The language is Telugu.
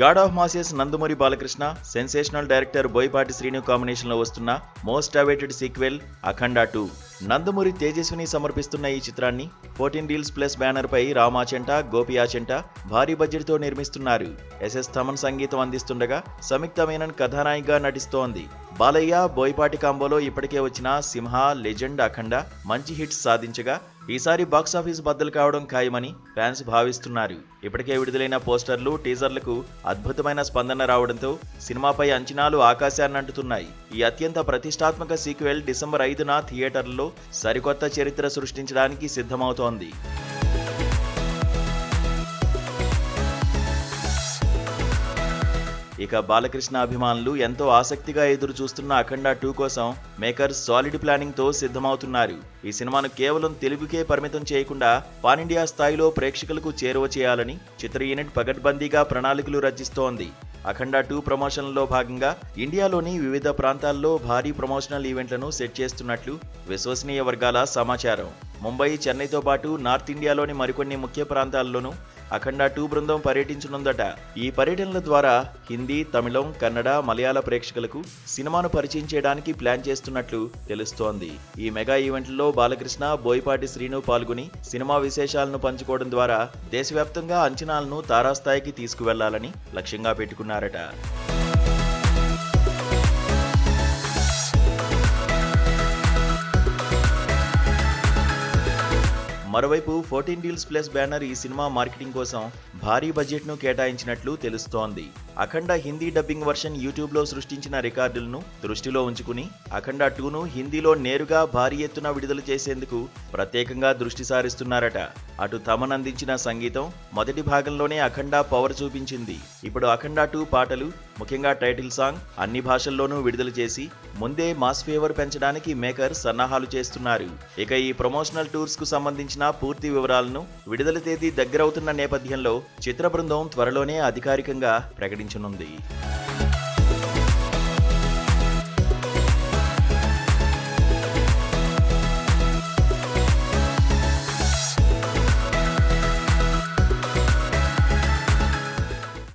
God of masses Nandamuri Balakrishna sensational director Boyapati Srinu కాంబినేషన్లో వస్తున్న most awaited sequel Akhanda two. Nandamuri Tejaswini సమర్పిస్తున్న ఈ చిత్రాన్ని ఫోర్టీన్ డీల్స్ ప్లస్ బ్యానర్పై రామాచెంట గోపియాచెంట భారీ బడ్జెట్తో నిర్మిస్తున్నారు. ఎస్ఎస్ థమన్ సంగీతం అందిస్తుండగా సంయుక్త మేనన్ కథానాయికగా నటిస్తోంది. బాలయ్య బోయపాటి కాంబోలో ఇప్పటికే వచ్చిన సింహ లెజెండ్ అఖండ మంచి హిట్స్ సాధించగా ఈసారి బాక్సాఫీస్ బద్దలు కావడం ఖాయమని ఫ్యాన్స్ భావిస్తున్నారు. ఇప్పటికే విడుదలైన పోస్టర్లు టీజర్లకు అద్భుతమైన స్పందన రావడంతో సినిమాపై అంచనాలు ఆకాశాన్నంటుతున్నాయి ఈ అత్యంత ప్రతిష్టాత్మక సీక్వెల్ డిసెంబర్ ఐదున థియేటర్లలో సరికొత్త చరిత్ర సృష్టించడానికి సిద్ధమవుతోంది. ఇక బాలకృష్ణ అభిమానులు ఎంతో ఆసక్తిగా ఎదురు చూస్తున్న అఖండ టూ కోసం మేకర్స్ సాలిడ్ ప్లానింగ్తో సిద్ధమవుతున్నారు. ఈ సినిమాను కేవలం తెలుగుకే పరిమితం చేయకుండా పాన్ ఇండియా స్థాయిలో ప్రేక్షకులకు చేరువ చేయాలని చిత్ర యూనిట్ పగడ్బందీగా ప్రణాళికలు రచిస్తోంది. అఖండ టూ ప్రమోషన్లో భాగంగా ఇండియాలోని వివిధ ప్రాంతాల్లో భారీ ప్రమోషనల్ ఈవెంట్లను సెట్ చేస్తున్నట్లు విశ్వసనీయ వర్గాల సమాచారం. ముంబై చెన్నైతో పాటు నార్త్ ఇండియాలోని మరికొన్ని ముఖ్య ప్రాంతాల్లోనూ అఖండ టూ బృందం పర్యటించనుందట. ఈ పర్యటనల ద్వారా హిందీ తమిళం కన్నడ మలయాళ ప్రేక్షకులకు సినిమాను పరిచయం చేయడానికి ప్లాన్ చేస్తున్నట్లు తెలుస్తోంది. ఈ మెగా ఈవెంట్లో బాలకృష్ణ బోయపాటి శ్రీను పాల్గొని సినిమా విశేషాలను పంచుకోవడం ద్వారా దేశవ్యాప్తంగా అంచనాలను తారాస్థాయికి తీసుకువెళ్ళాలని లక్ష్యంగా పెట్టుకున్నారట. మరోవైపు ఫోర్టీన్ డీల్స్ ప్లస్ బ్యానర్ ఈ సినిమా మార్కెటింగ్ కోసం భారీ బడ్జెట్ను కేటాయించినట్లు తెలుస్తోంది. అఖండ హిందీ డబ్బింగ్ వర్షన్ యూట్యూబ్లో సృష్టించిన రికార్డులను దృష్టిలో ఉంచుకుని అఖండ టూను హిందీలో నేరుగా భారీ ఎత్తున విడుదల చేసేందుకు ప్రత్యేకంగా దృష్టి సారిస్తున్నారట. అటు తమనందించిన సంగీతం మొదటి భాగంలోనే అఖండ పవర్ చూపించింది. ఇప్పుడు అఖండ టూ పాటలు ముఖ్యంగా టైటిల్ సాంగ్ అన్ని భాషల్లోనూ విడుదల చేసి ముందే మాస్ ఫేవర్ పెంచడానికి మేకర్ సన్నాహాలు చేస్తున్నారు. ఇక ఈ ప్రమోషనల్ టూర్స్కు సంబంధించిన పూర్తి వివరాలను విడుదల తేదీ దగ్గరవుతున్న నేపథ్యంలో చిత్ర బృందం త్వరలోనే అధికారికంగా ప్రకటించనుంది